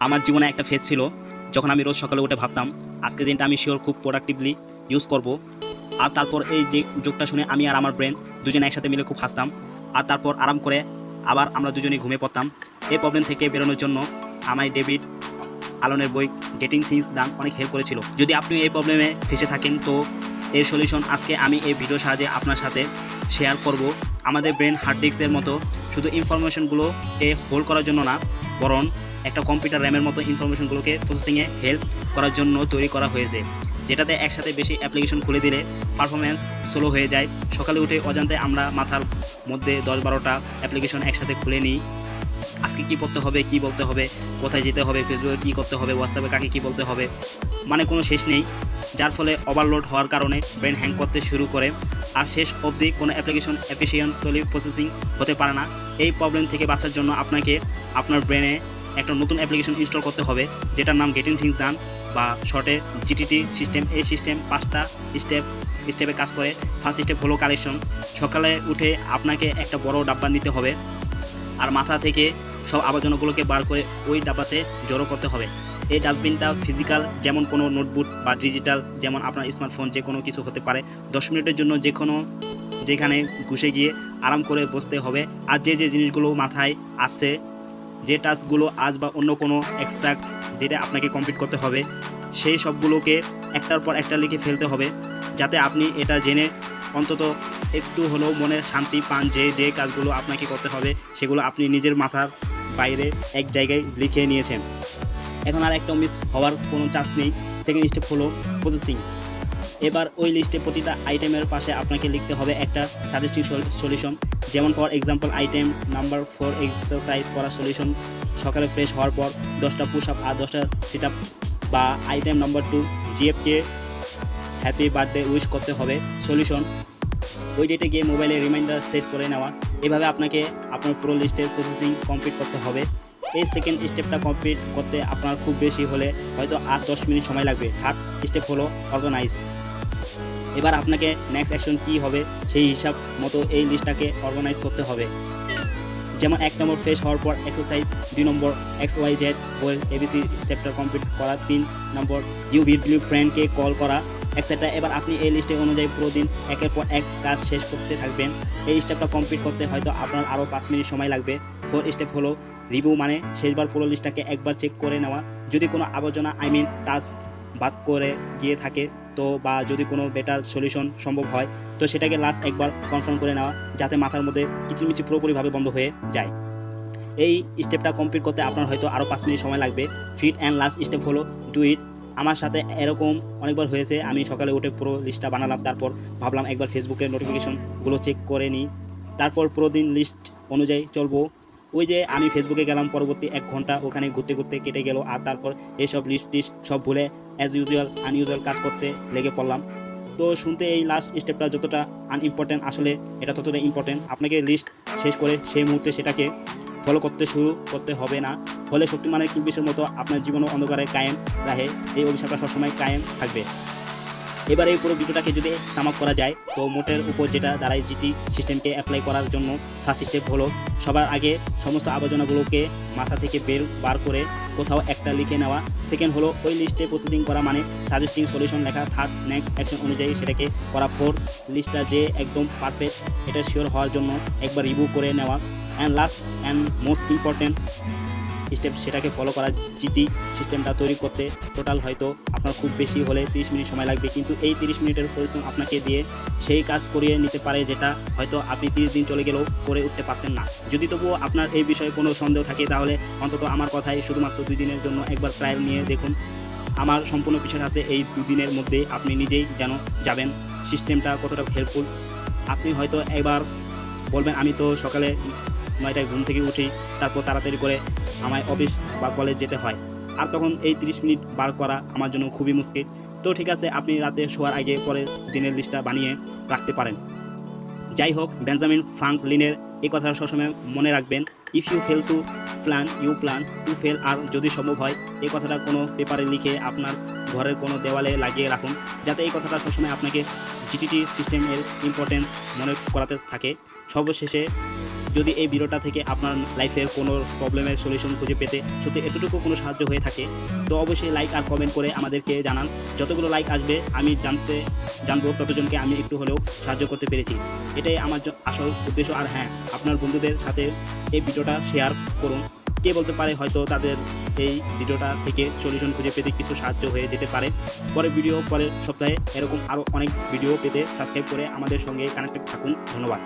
আমার জীবনে একটা ফেজ ছিল, যখন আমি রোজ সকালে উঠে ভাবতাম, আজকের দিনটা আমি শিওর খুব প্রোডাক্টিভলি ইউজ করব। আর তারপর এই যে যোগটা শুনে আমি আর আমার ব্রেন দুজনে একসাথে মিলে খুব হাসতাম। আর তারপর আরাম করে আবার আমরা দুজনেই ঘুমিয়ে পড়তাম। এই প্রবলেম থেকে বেরোনোর জন্য আমায় ডেভিড আলনের বই গেটিং থিংস ডান অনেক হেল্প করেছিল। যদি আপনি এই প্রবলেমে ফেসে থাকেন, তো এর সলিউশন আজকে আমি এই ভিডিওর সাহায্যে আপনার সাথে শেয়ার করব। আমাদের ব্রেন হার্ড ডিস্কের মতো শুধু ইনফরমেশনগুলোকে হোল্ড করার জন্য না, বরং একটা কম্পিউটার র্যামের মতো ইনফরমেশনগুলোকে প্রসেসিংয়ে হেল্প করার জন্য তৈরি করা হয়েছে, যেটাতে একসাথে বেশি অ্যাপ্লিকেশন খুলে দিলে পারফরমেন্স স্লো হয়ে যায়। সকালে উঠে অজান্তে আমরা মাথার মধ্যে দশ বারোটা অ্যাপ্লিকেশন একসাথে খুলে নিই। আজকে কি পড়তে হবে, কি বলতে হবে, কোথায় যেতে হবে ফেসবুকে কি করতে হবে হোয়াটসঅ্যাপে কাকে কি বলতে হবে মানে কোনো শেষ নেই। যার ফলে ওভারলোড হওয়ার কারণে ব্রেন হ্যাং করতে শুরু করে। আর শেষ অবধি কোনো অ্যাপ্লিকেশন এফিসিয়েন্টলি প্রসেসিং হতে পারে না। এই প্রবলেম থেকে বাঁচার জন্য আপনাকে আপনার ব্রেনে একটা নতুন অ্যাপ্লিকেশন ইনস্টল করতে হবে, যেটার নাম গেটিং থিংস ডান বা শর্টে জিটিটি সিস্টেম এই সিস্টেম পাঁচটা স্টেপ স্টেপে কাজ করে ফার্স্ট স্টেপ হলো কালেকশন সকালে উঠে আপনাকে একটা বড় ডাব্বা নিতে হবে, আর মাথা থেকে সব আবর্জনাগুলোকে বার করে ওই ডাব্বাতে জড়ো করতে হবে। এই ডাস্টবিনটা ফিজিক্যাল যেমন কোনো নোটবুক বা ডিজিটাল যেমন আপনার স্মার্টফোন যে কোনো কিছু হতে পারে। দশ মিনিটের জন্য যে কোনো যেখানে ঘুষে গিয়ে আরাম করে বসতে হবে, আর যে যে জিনিসগুলো মাথায় আসছে যে টাস্কগুলো আজ বা অন্য কোনো এক্সট্রা যেটা আপনাকে কমপ্লিট করতে হবে, সেই সবগুলোকে একটার পর একটা লিখে ফেলতে হবে, যাতে আপনি এটা জেনে অন্তত একটু হলেও মনে শান্তি পান যে যে কাজগুলো আপনাকে করতে হবে, সেগুলো আপনি নিজের মাথার বাইরে এক জায়গায় লিখে নিয়েছেন। এখন আর একটা মিস হওয়ার কোনো চান্স নেই। সেকেন্ড স্টেপ হলো প্রসেসিং এবার ওই লিস্টে প্রতিটা আইটেমের পাশে আপনাকে লিখতে হবে একটা সাজেস্টিভ সলিউশন যেমন for example item number four exercise করা সলিউশন সকালে ফ্রেশ হওয়ার পর দশটা পুশ আপ আর দশটা সিট আপ বা আইটেম নাম্বার টু জিএফকে হ্যাপি বার্থডে উইশ করতে হবে সলিউশন ওই ডেটে গিয়ে মোবাইলে রিমাইন্ডার সেট করে নেওয়া। এভাবে আপনাকে আপনার পুরো লিস্টের প্রসেসিং কমপ্লিট করতে হবে। এই সেকেন্ড স্টেপটা কমপ্লিট করতে আপনার খুব বেশি হলে হয়তো আট দশ মিনিট সময় লাগবে। থার্ড স্টেপ হলো অর্গানাইজ এবার আপনাকে নেক্সট অ্যাকশন কী হবে সেই হিসাব মতো এই লিস্টটাকে অর্গানাইজ করতে হবে। যেমন এক নম্বর ফ্রেশ হওয়ার পর এক্সারসাইজ দুই নম্বর X Y Z well ABC sceptre complete করা, তিন নম্বর ইউ ভিডিও ফ্রেন্ডকে কল করা এক্সেট্রা এবার আপনি এই লিস্টে অনুযায়ী পুরো দিন একের পর এক কাজ শেষ করতে থাকবেন। এই স্টেপটা কমপ্লিট করতে হয়তো আপনার আরও পাঁচ মিনিট সময় লাগবে। ফোর স্টেপ হলো রিভিউ মানে শেষবার পুরো লিস্টটাকে একবার চেক করে নেওয়া। যদি কোনো আবর্জনা আই মিন টাস্ক বাদ করে গিয়ে থাকে। তো বা যদি কোনো বেটার সলিউশন সম্ভব হয়, তো সেটাকে লাস্ট একবার কনফার্ম করে নেওয়া, যাতে মাথার মধ্যে কিচিমিচি পুরোপুরিভাবে বন্ধ হয়ে যায়। এই স্টেপটা কমপ্লিট করতে আপনার হয়তো আরও পাঁচ মিনিট সময় লাগবে। ফিট অ্যান্ড লাস্ট স্টেপ হলো ডু ইট আমার সাথে এরকম অনেকবার হয়েছে, আমি সকালে উঠে পুরো লিস্টটা বানালাম, তারপর ভাবলাম একবার ফেসবুকের নোটিফিকেশনগুলো চেক করে নিই। তারপর পুরো দিন লিস্ট অনুযায়ী চলবো। ওই যে আমি ফেসবুকে গেলাম পরবর্তী এক ঘণ্টা, ওখানে ঘুরতে ঘুরতে কেটে গেল, আর তারপর এইসব লিস্ট টিস্ট সব ভুলে অ্যাজ ইউজুয়াল আনইউজুয়াল কাজ করতে লেগে পড়লাম। তো শুনতে এই লাস্ট স্টেপটা যতটা আনইম্পর্টেন্ট আসলে এটা ততটা ইম্পর্টেন্ট আপনাকে লিস্ট শেষ করে সেই মুহূর্তে সেটাকে ফলো করতে শুরু করতে হবে না। ফলে শক্তিমানের কিলবিশের মতো আপনার জীবনও অন্ধকারে কায়েম রাহে। এই অভিশাপটা সবসময় কায়েম থাকবে। এবার এই পুরো ভিডিওটাকে যদি সামাপ করা যায়, তো মোটের উপর যেটা দাঁড়ায় জিটি সিস্টেমকে অ্যাপ্লাই করার জন্য ফার্স্ট স্টেপ হলো সবার আগে সমস্ত আবর্জনাগুলোকে মাথা থেকে বের, বার করে কোথাও একটা লিখে নেওয়া। সেকেন্ড হলো ওই লিস্টে প্রসেসিং করা মানে সাজেস্টিং সলিউশন লেখা থার্ড নেক্সট অ্যাকশন অনুযায়ী সেটাকে করা। ফোর লিস্টটা যে একদম পারফেক্ট এটা শিওর হওয়ার জন্য একবার রিভিউ করে নেওয়া। And last and most important step সেটাকে ফলো করা জিটি সিস্টেমটা তৈরি করতে টোটাল হয়তো আপনার খুব বেশি হলে 30 মিনিট সময় লাগবে। কিন্তু এই 30 মিনিটের পরিশ্রম আপনাকে দিয়ে সেই কাজ করিয়ে নিতে পারে যেটা হয়তো আপনি 30 দিন চলে গেলেও করে উঠতে পারতেন না। যদি তবুও আপনার এই বিষয়ে কোনো সন্দেহ থাকে, তাহলে অন্তত আমার কথাই শুধুমাত্র দুই দিনের জন্য একবার ট্রায়াল নিয়ে দেখুন। আমার সম্পূর্ণ পিছনে আছে, এই দুই দিনের মধ্যে আপনি নিজেই যেন যাবেন। সিস্টেমটা কতটা হেল্পফুল আপনি হয়তো একবার বলবেন, আমি তো সকালে নয়টায় ঘুম থেকে উঠি, তারপর তাড়াতাড়ি করে আমায় অফিস বা কলেজ যেতে হয়। আর তখন এই 30 মিনিট বার করা আমার জন্য খুবই মুশকিল। তো ঠিক আছে, আপনি রাতে শোয়ার আগে পরে দিনের লিস্টটা বানিয়ে রাখতে পারেন। যাই হোক, বেঞ্জামিন ফ্রাঙ্কলিনের এই কথাটা সবসময় মনে রাখবেন। If you fail to plan you plan to fail আর যদি সম্ভব হয়, এই কথাটা কোনো পেপারে লিখে আপনার ঘরের কোনো দেওয়ালে লাগিয়ে রাখুন, যাতে এই কথাটা সবসময় আপনাকে জিটিটি সিস্টেমের ইম্পর্টেন্স মনে করাতে থাকে। সর্বশেষে যদি এই ভিডিওটা থেকে আপনার লাইফের কোনো প্রবলেমের সলিউশন খুঁজে পেতে সত্যি এতটুকু কোনো সাহায্য হয়ে থাকে, তো অবশ্যই লাইক আর কমেন্ট করে আমাদেরকে জানান। যতগুলো লাইক আসবে, আমি জানতে, জানব ততজনকে আমি একটু হলেও সাহায্য করতে পেরেছি। এটাই আমার আসল উদ্দেশ্য। আর হ্যাঁ আপনার বন্ধুদের সাথে এই ভিডিওটা শেয়ার করুন। কে বলতে পারে হয়তো তাদের এই ভিডিওটা থেকে সলিউশন খুঁজে পেতে কিছু সাহায্য হয়ে যেতে পারে। পরে ভিডিও পরের সপ্তাহে এরকম আরও অনেক ভিডিও পেতে সাবস্ক্রাইব করে আমাদের সঙ্গে কানেক্টেড থাকুন। ধন্যবাদ।